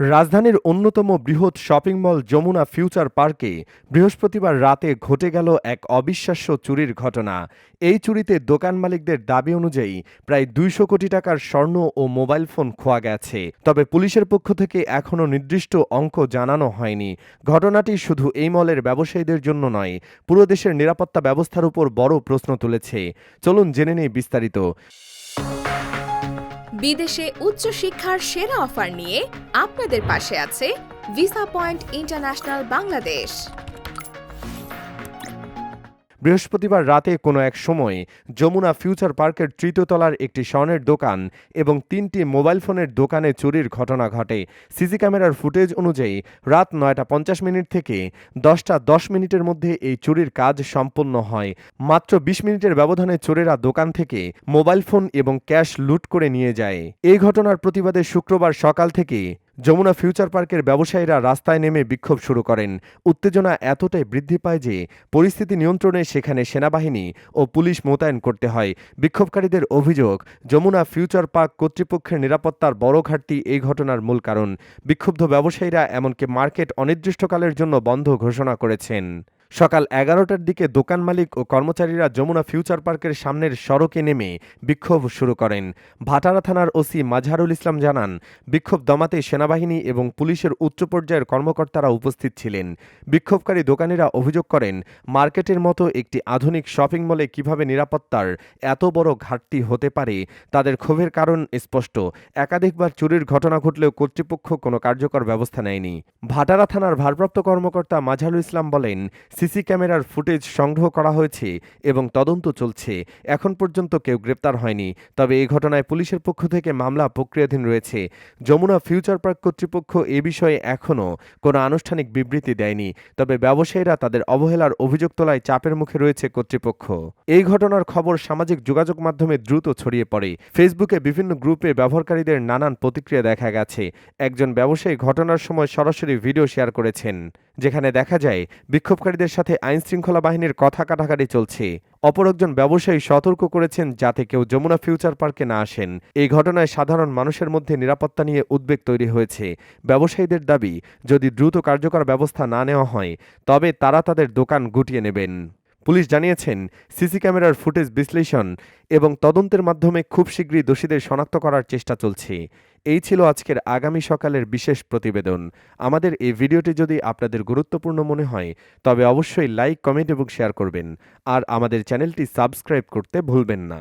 রাজধানীর অন্যতম বৃহৎ শপিং মল যমুনা ফিউচার পার্কে বৃহস্পতিবার রাতে ঘটে গেল এক অবিশ্বাস্য চুরির ঘটনা। এই চুরিতে দোকান মালিকদের দাবি অনুযায়ী প্রায় দুইশো কোটি টাকার স্বর্ণ ও মোবাইল ফোন খোয়া গেছে। তবে পুলিশের পক্ষ থেকে এখনও নির্দিষ্ট অঙ্ক জানানো হয়নি। ঘটনাটি শুধু এই মলের ব্যবসায়ীদের জন্য নয়, পুরো দেশের নিরাপত্তা ব্যবস্থার উপর বড় প্রশ্ন তুলেছে। চলুন জেনে নেই বিস্তারিত। বিদেশে উচ্চশিক্ষার সেরা অফার নিয়ে আপনাদের পাশে আছে ভিসা পয়েন্ট ইন্টারন্যাশনাল বাংলাদেশ বৃহস্পতিবার রাতে কোনো এক সময় যমুনা ফিউচার পার্কের তৃতীয়তলার একটি স্বর্ণের দোকান এবং তিনটি মোবাইল ফোনের দোকানে চুরির ঘটনা ঘটে। সিসি ক্যামেরার ফুটেজ অনুযায়ী রাত নয়টা পঞ্চাশ মিনিট থেকে দশটা দশ মিনিটের মধ্যে এই চুরির কাজ সম্পন্ন হয়। মাত্র বিশ মিনিটের ব্যবধানে চোরেরা দোকান থেকে মোবাইল ফোন এবং ক্যাশ লুট করে নিয়ে যায়। এই ঘটনার প্রতিবাদে শুক্রবার সকাল থেকে যমুনা ফিউচার পার্কের ব্যবসায়ীরা রাস্তায় নেমে বিক্ষোভ শুরু করেন। উত্তেজনা এতটাই বৃদ্ধি পায় যে, পরিস্থিতি নিয়ন্ত্রণে সেখানে সেনাবাহিনী ও পুলিশ মোতায়েন করতে হয়। বিক্ষোভকারীদের অভিযোগ, যমুনা ফিউচার পার্ক কর্তৃপক্ষের নিরাপত্তার বড় ঘাটতি এই ঘটনার মূল কারণ। বিক্ষুব্ধ ব্যবসায়ীরা এমনকি মার্কেট অনির্দিষ্টকালের জন্য বন্ধ ঘোষণা করেছেন। সকাল এগারোটার দিকে দোকান মালিক ও কর্মচারীরা যমুনা ফিউচার পার্কের সামনের সড়কে নেমে বিক্ষোভ শুরু করেন। ভাটারা থানার ওসি মাজহারুল ইসলাম জানান, বিক্ষোভ দমাতে সেনাবাহিনী এবং পুলিশের উচ্চ পর্যায়ের কর্মকর্তারা উপস্থিত ছিলেন। বিক্ষোভকারী দোকানিরা অভিযোগ করেন, মার্কেটের মতো একটি আধুনিক শপিং মলে কীভাবে নিরাপত্তার এত বড় ঘাটতি হতে পারে, তাদের ক্ষোভের কারণ স্পষ্ট। একাধিকবার চুরির ঘটনা ঘটলেও কর্তৃপক্ষ কোনো কার্যকর ব্যবস্থা নেয়নি। ভাটারা থানার ভারপ্রাপ্ত কর্মকর্তা মাজহারুল ইসলাম বলেন সিসি ক্যামেরার ফুটেজ সংগ্রহ করা হয়েছে এবং তদন্ত চলছে। এখন পর্যন্ত কেউ গ্রেপ্তার হয়নি। তবে এই ঘটনায় পুলিশের পক্ষ থেকে মামলা প্রক্রিয়াধীন রয়েছে। যমুনা ফিউচার পার্ক কর্তৃপক্ষ এ বিষয়ে এখনও কোনো আনুষ্ঠানিক বিবৃতি দেয়নি। তবে ব্যবসায়ীরা তাদের অবহেলার অভিযোগ তোলায় চাপের মুখে রয়েছে কর্তৃপক্ষ। এই ঘটনার খবর সামাজিক যোগাযোগ মাধ্যমে দ্রুত ছড়িয়ে পড়ে। ফেসবুকে বিভিন্ন গ্রুপে ব্যবহারকারীদের নানান প্রতিক্রিয়া দেখা গেছে। একজন ব্যবসায়ী ঘটনার সময় সরাসরি ভিডিও শেয়ার করেছেন। যেখানে দেখা যায়, বিক্ষোভকারীদের সাথে আইন শৃঙ্খলা বাহিনীর কথা কাটাকাটি চলছে। অপর একজন ব্যবসায়ী সতর্ক করেছেন যাতে কেউ যমুনা ফিউচার পার্কে না আসেন। এই ঘটনায় সাধারণ মানুষের মধ্যে নিরাপত্তা নিয়ে উদ্বেগ তৈরি হয়েছে। ব্যবসায়ীদের দাবি, যদি দ্রুত কার্যকর ব্যবস্থা না নেওয়া হয়, তবে তারা তাদের দোকান গুটিয়ে নেবেন। পুলিশ জানিয়েছেন, সিসি ক্যামেরার ফুটেজ বিশ্লেষণ এবং তদন্তের মাধ্যমে খুব শীঘ্রই দোষীদের শনাক্ত করার চেষ্টা চলছে। এই ছিল আজকের আগামী সকালের বিশেষ প্রতিবেদন। আমাদের এই ভিডিওটি যদি আপনাদের গুরুত্বপূর্ণ মনে হয়, তবে অবশ্যই লাইক, কমেন্ট এবং শেয়ার করবেন। আর আমাদের চ্যানেলটি সাবস্ক্রাইব করতে ভুলবেন না।